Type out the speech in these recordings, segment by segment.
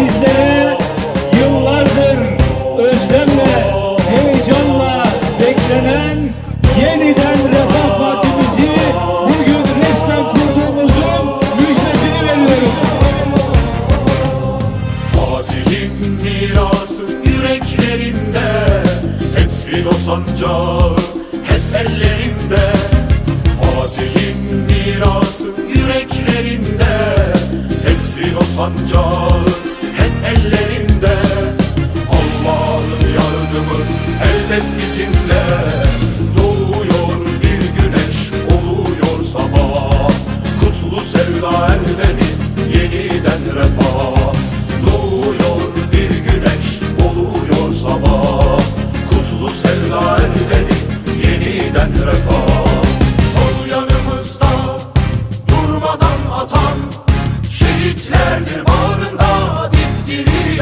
sizlere yıllardır özlemle, heyecanla beklenen yeniden Refah bugün resmen kurduğumuzun müjdesini veriyorum. Fatih'in mirası yüreklerinde Fethrin o sancağı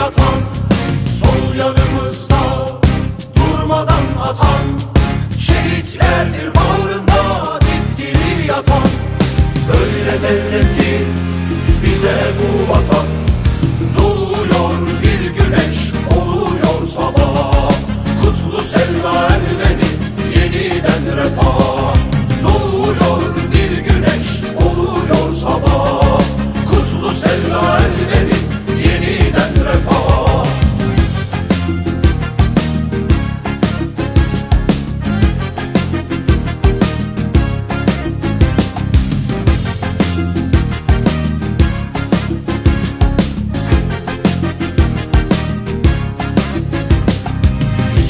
yatan Sol yanımızda durmadan atan Şehitlerdir bağrında dipdiri yatan. Öyle devletti bize bu vatan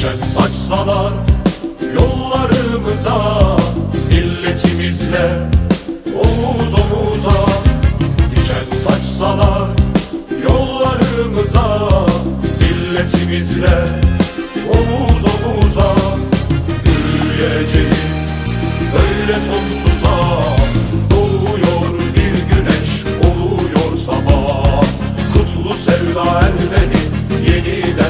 Çöp saçsalar yollarımıza Milletimizle omuz omuza. Diken saçsalar yollarımıza Milletimizle omuz omuza. Yürüyeceğiz böyle sonsuza. Doğuyor bir güneş oluyor sabah. Kutlu sevda elleri yeniden